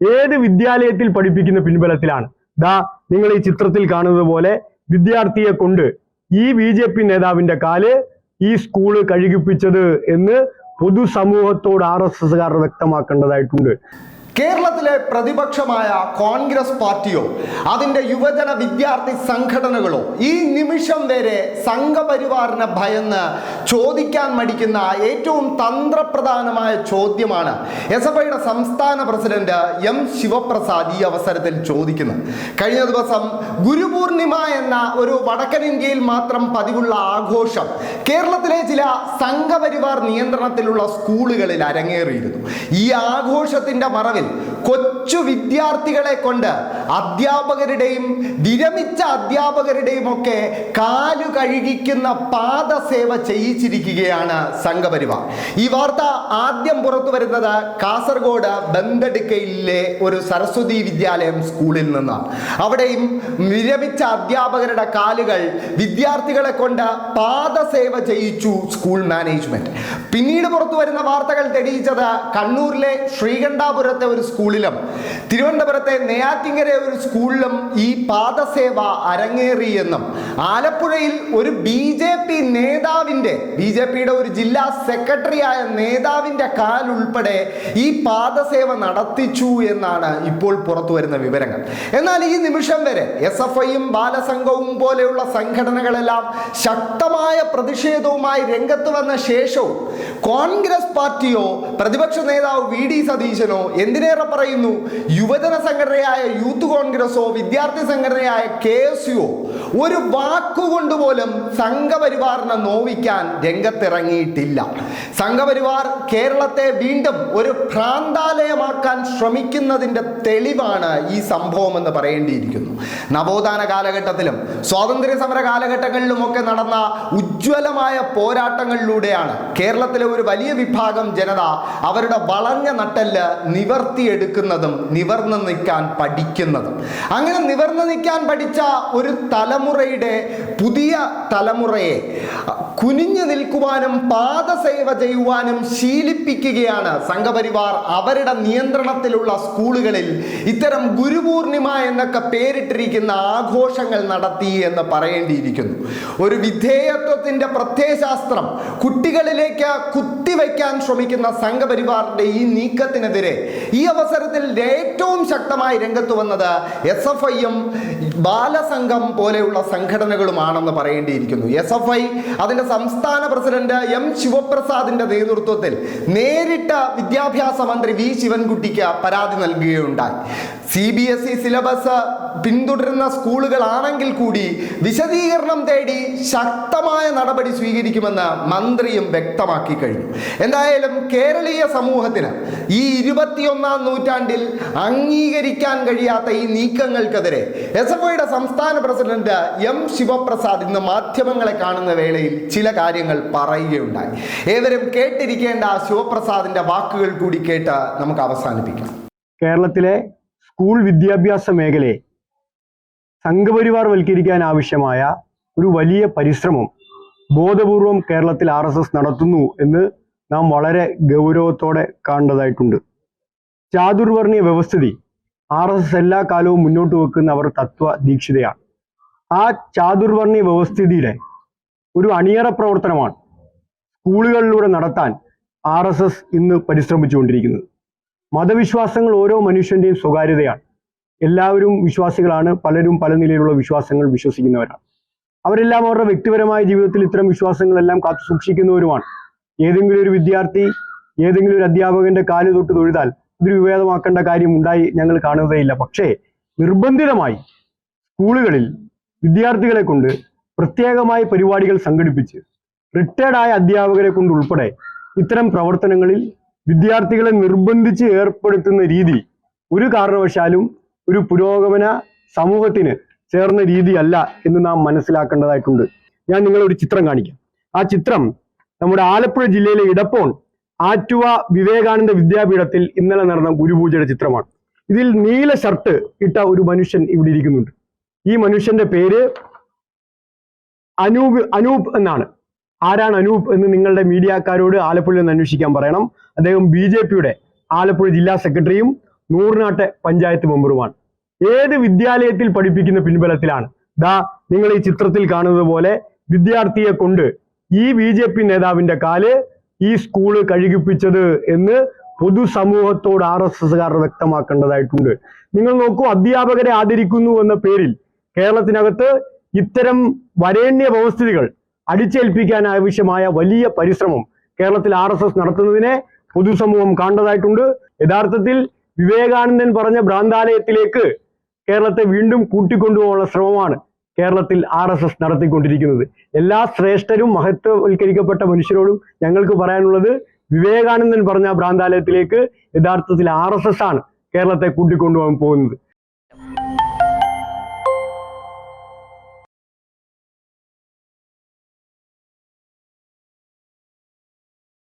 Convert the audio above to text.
ഏത് വിദ്യാലയത്തിൽ പഠിപ്പിക്കുന്ന പിൻബലത്തിലാണ്? ദാ നിങ്ങൾ ഈ ചിത്രത്തിൽ കാണുന്നത് പോലെ വിദ്യാർത്ഥിയെ കൊണ്ട് ഈ ബി ജെ പി നേതാവിന്റെ കാൽ ഈ സ്കൂൾ കഴുകിപ്പിച്ചത് എന്ന് പൊതുസമൂഹത്തോട് ആർ എസ് എസ്കാർ വ്യക്തമാക്കേണ്ടതായിട്ടുണ്ട്. കേരളത്തിലെ പ്രതിപക്ഷമായ കോൺഗ്രസ് പാർട്ടിയോ അതിന്റെ യുവജന വിദ്യാർത്ഥി സംഘടനകളോ ഈ നിമിഷം വരെ സംഘപരിവാറിനെ ഭയന്ന് ചോദിക്കാൻ മടിക്കുന്ന ഏറ്റവും തന്ത്രപ്രധാനമായ ചോദ്യമാണ് എസ് എഫ് ഐയുടെ സംസ്ഥാന പ്രസിഡന്റ് എം ശിവപ്രസാദ് ഈ അവസരത്തിൽ ചോദിക്കുന്നത് കഴിഞ്ഞ ദിവസം ഗുരുപൂർണിമ എന്ന ഒരു വടക്കൻ ഇന്ത്യയിൽ മാത്രം പതിവുള്ള ആഘോഷം കേരളത്തിലെ ചില സംഘപരിവാർ നിയന്ത്രണത്തിലുള്ള സ്കൂളുകളിൽ അരങ്ങേറിയിരുന്നു. ഈ ആഘോഷത്തിന്റെ മറവിൽ കൊച്ചു വിദ്യാർത്ഥികളെ കൊണ്ട് അധ്യാപകരുടെയും വിരമിച്ച അധ്യാപകരുടെയും ഒക്കെ കാലു കഴുകിക്കുന്ന പാദസേവ ചെയ്യിച്ചിരിക്കുകയാണ് സംഘപരിവാർ. ഈ വാർത്ത ആദ്യം പുറത്തു വരുന്നത് കാസർഗോഡ് ബന്ദടുക്കയിലെ ഒരു സരസ്വതി വിദ്യാലയം സ്കൂളിൽ നിന്നാണ്. അവിടെയും വിരമിച്ച അധ്യാപകരുടെ കാലുകൾ വിദ്യാർത്ഥികളെ കൊണ്ട് പാദസേവ ചെയ്യിച്ചു സ്കൂൾ മാനേജ്മെന്റ്. പിന്നീട് പുറത്തു വരുന്ന വാർത്തകൾ തെളിയിച്ചത് കണ്ണൂരിലെ ശ്രീകണ്ഠാപുരത്തെ ഒരു സ്കൂളിലും തിരുവനന്തപുരത്തെ നെയ്യാറ്റിങ്കര ഒരു സ്കൂളിലും ഈ പാദസേവ അരങ്ങേറിയെന്നും ആലപ്പുഴയിൽ ഒരു ബി ജെ പി നേതാവിന്റെ ബി ജെ പിയുടെ ഒരു ജില്ലാ സെക്രട്ടറിയായ നേതാവിന്റെ കാലുൾപ്പെടെ ഈ പാദസേവ നടത്തിച്ചു എന്നാണ് ഇപ്പോൾ പുറത്തു വരുന്ന വിവരങ്ങൾ. എന്നാൽ ഈ നിമിഷം വരെ എസ് എഫ് ഐയും ബാലസംഘവും പോലെയുള്ള സംഘടനകളെല്ലാം ശക്തമായ പ്രതിഷേധവുമായി രംഗത്ത് വന്ന ശേഷവും കോൺഗ്രസ് പാർട്ടിയോ പ്രതിപക്ഷ നേതാവ് വി ഡി സതീശനോ എന്തിനേറെ പറയുന്നു? യുവജന സംഘടനയായ യൂത്ത് കോൺഗ്രസോ വിദ്യാർത്ഥി സംഘടനയായ കെ എസ് യുവോ ഒരു വാക്കുകൊണ്ട് പോലും സംഘപരിവാറിനെ നോവിക്കാൻ രംഗത്തിറങ്ങിയിട്ടില്ല. സംഘപരിവാർ കേരളത്തെ വീണ്ടും ഒരു ഭ്രാന്താലയമാക്കാൻ ശ്രമിക്കുന്നതിന്റെ തെളിവാണ് ഈ സംഭവം എന്ന് പറയേണ്ടിയിരിക്കുന്നു. നവോത്ഥാന കാലഘട്ടത്തിലും സ്വാതന്ത്ര്യ സമര കാലഘട്ടങ്ങളിലുമൊക്കെ നടന്ന ഉജ്ജ്വലമായ പോരാട്ടങ്ങളിലൂടെയാണ് കേരളത്തിലെ ഒരു വലിയ വിഭാഗം ജനത അവരുടെ വളഞ്ഞ നട്ടൽ നിവർത്തിയെടുക്കുന്നതും നിവർന്നു നിൽക്കാൻ പഠിക്കുന്നതും അങ്ങനെ നിവർന്നു നിൽക്കാൻ പഠിച്ച ഒരു തലമുറയുടെ പുതിയ തലമുറയെ കുനിഞ്ഞു നിൽക്കുവാനും പാദസേവ ചെയ്യുവാനും ശീലിപ്പിക്കുകയാണ് സംഘപരിവാർ അവരുടെ നിയന്ത്രണത്തിലുള്ള സ്കൂളുകളിൽ. ഇത്തരം ഗുരുപൂർണിമ എന്നൊക്കെ പേരിട്ടിരിക്കുന്ന ആഘോഷങ്ങൾ നടത്തി എന്ന് പറയേണ്ടിയിരിക്കുന്നു. ഒരു വിധേയത്വത്തിന്റെ പ്രത്യയശാസ്ത്രം കുട്ടികളിലേക്ക് കുത്തിവെക്കാൻ ശ്രമിക്കുന്ന സംഘപരിവാറിന്റെ ഈ നീക്കത്തിനെതിരെ ഈ അവസരത്തിൽ ഏറ്റവും ശക്തമായി രംഗത്ത് വന്നത് എസ് എഫ് ഐയും ബാലസംഘം പോലെയുള്ള സംഘടനകളുമാണെന്ന് പറയേണ്ടിയിരിക്കുന്നു. എസ് എഫ് ഐ അതിന്റെ സംസ്ഥാന പ്രസിഡന്റ് എം ശിവപ്രസാദിന്റെ നേതൃത്വത്തിൽ നേരിട്ട് വിദ്യാഭ്യാസ മന്ത്രി വി ശിവൻകുട്ടിക്ക് പരാതി നൽകുകയുണ്ടായി. C B S E syllabus പിന്തുടരുന്ന സ്കൂളുകളാണെങ്കിൽ കൂടി വിശദീകരണം തേടി ശക്തമായ നടപടി സ്വീകരിക്കുമെന്ന് മന്ത്രിയും വ്യക്തമാക്കി കഴിഞ്ഞു. എന്തായാലും കേരളീയ സമൂഹത്തിന് ഈ ഇരുപത്തിയൊന്നാം നൂറ്റാണ്ടിൽ അംഗീകരിക്കാൻ കഴിയാത്ത ഈ നീക്കങ്ങൾക്കെതിരെ എസ് എഫ് ഐയുടെ സംസ്ഥാന പ്രസിഡന്റ് എം ശിവപ്രസാദ് ഇന്ന് മാധ്യമങ്ങളെ കാണുന്ന വേളയിൽ ചില കാര്യങ്ങൾ പറയുകയുണ്ടായി. ഏവരും കേട്ടിരിക്കേണ്ട ശിവപ്രസാദിന്റെ വാക്കുകൾ കൂടി കേട്ട് നമുക്ക് അവസാനിപ്പിക്കാം. കേരളത്തിലെ സ്കൂൾ വിദ്യാഭ്യാസ മേഖലയെ സംഘപരിവാർ വൽക്കരിക്കാൻ ആവശ്യമായ ഒരു വലിയ പരിശ്രമം ബോധപൂർവം കേരളത്തിൽ ആർ എസ് എസ് നടത്തുന്നു എന്ന് നാം വളരെ ഗൗരവത്തോടെ കാണേണ്ടതായിട്ടുണ്ട് ചാതുർവർണീയ വ്യവസ്ഥിതി ആർ എസ് എസ് എല്ലാ കാലവും മുന്നോട്ട് വെക്കുന്ന അവർ തത്വ ദീക്ഷിതയാണ് ആ ചാതുർവർണി വ്യവസ്ഥിതിയുടെ ഒരു അണിയറ പ്രവർത്തനമാണ് സ്കൂളുകളിലൂടെ നടത്താൻ ആർ എസ് എസ് ഇന്ന് പരിശ്രമിച്ചുകൊണ്ടിരിക്കുന്നത്. മതവിശ്വാസങ്ങൾ ഓരോ മനുഷ്യന്റെയും സ്വകാര്യതയാണ്. എല്ലാവരും വിശ്വാസികളാണ് പലരും പല നിലയിലുള്ള വിശ്വാസങ്ങൾ വിശ്വസിക്കുന്നവരാണ്. അവരെല്ലാം അവരുടെ വ്യക്തിപരമായ ജീവിതത്തിൽ ഇത്തരം വിശ്വാസങ്ങളെല്ലാം കാത്തു സൂക്ഷിക്കുന്നവരുമാണ് ഏതെങ്കിലും ഒരു വിദ്യാർത്ഥി ഏതെങ്കിലും ഒരു അധ്യാപകന്റെ കാൽ തൊട്ട് തൊഴുതാൽ ഇതൊരു വിവേദമാക്കേണ്ട കാര്യം ഉണ്ടായി ഞങ്ങൾ കാണുന്നതേയില്ല പക്ഷേ നിർബന്ധിതമായി സ്കൂളുകളിൽ വിദ്യാർത്ഥികളെ കൊണ്ട് പ്രത്യേകമായ പരിപാടികൾ സംഘടിപ്പിച്ച് റിട്ടയർഡ് ആയ അധ്യാപകരെ കൊണ്ട് ഉൾപ്പെടെ ഇത്തരം പ്രവർത്തനങ്ങളിൽ വിദ്യാർത്ഥികളെ നിർബന്ധിച്ച് ഏർപ്പെടുത്തുന്ന രീതി ഒരു കാരണവശാലും ഒരു പുരോഗമന സമൂഹത്തിന് ചേർന്ന രീതിയല്ല എന്ന് നാം മനസ്സിലാക്കേണ്ടതായിട്ടുണ്ട്. ഞാൻ നിങ്ങളെ ഒരു ചിത്രം കാണിക്കാം. ആ ചിത്രം നമ്മുടെ ആലപ്പുഴ ജില്ലയിലെ ഇടപ്പോൺ ആറ്റുവ വിവേകാനന്ദ വിദ്യാപീഠത്തിൽ ഇന്നലെ നടന്ന ഗുരുപൂജയുടെ ചിത്രമാണ്. ഇതിൽ നീല ഷർട്ട് ഇട്ട ഒരു മനുഷ്യൻ ഇവിടെ ഇരിക്കുന്നുണ്ട്. ഈ മനുഷ്യന്റെ പേര് അനൂപ് അനൂപ് എന്നാണ്. ആരാണ് അനൂപ് എന്ന് നിങ്ങളുടെ മീഡിയക്കാരോട് ആലപ്പുഴയിൽ നിന്ന് അന്വേഷിക്കാൻ പറയണം. അദ്ദേഹം ബി ജെ പിയുടെ ആലപ്പുഴ ജില്ലാ സെക്രട്ടറിയും നൂറിനാട്ടെ പഞ്ചായത്ത് മെമ്പറുമാണ്. ഏത് വിദ്യാലയത്തിൽ പഠിപ്പിക്കുന്ന പിൻബലത്തിലാണ്? ദാ നിങ്ങൾ ഈ ചിത്രത്തിൽ കാണുന്നത് പോലെ വിദ്യാർത്ഥിയെ കൊണ്ട് ഈ ബി ജെ പി നേതാവിന്റെ കാൽ ഈ സ്കൂൾ കഴുകിപ്പിച്ചത് എന്ന് പൊതുസമൂഹത്തോട് ആർ എസ് എസ്കാർ വ്യക്തമാക്കേണ്ടതായിട്ടുണ്ട്. നിങ്ങൾ നോക്കൂ അധ്യാപകരെ ആദരിക്കുന്നു എന്ന പേരിൽ കേരളത്തിനകത്ത് ഇത്തരം വരേണ്യ വ്യവസ്ഥിതികൾ അടിച്ചേൽപ്പിക്കാൻ ആവശ്യമായ വലിയ പരിശ്രമം കേരളത്തിൽ ആർ എസ് എസ് നടത്തുന്നതിനെ പൊതുസമൂഹം കാണേണ്ടതായിട്ടുണ്ട്. യഥാർത്ഥത്തിൽ വിവേകാനന്ദൻ പറഞ്ഞ ഭ്രാന്താലയത്തിലേക്ക് കേരളത്തെ വീണ്ടും കൂട്ടിക്കൊണ്ടുപോകാനുള്ള ശ്രമമാണ്. കേരളത്തിൽ ആർ എസ് എസ് നടത്തിക്കൊണ്ടിരിക്കുന്നത്. എല്ലാ ശ്രേഷ്ഠരും മഹത്വവൽക്കരിക്കപ്പെട്ട മനുഷ്യരോടും ഞങ്ങൾക്ക് പറയാനുള്ളത് വിവേകാനന്ദൻ പറഞ്ഞ ഭ്രാന്താലയത്തിലേക്ക് യഥാർത്ഥത്തിൽ ആർ എസ് എസ് ആണ് കേരളത്തെ കൂട്ടിക്കൊണ്ടുപോകാൻ പോകുന്നത്.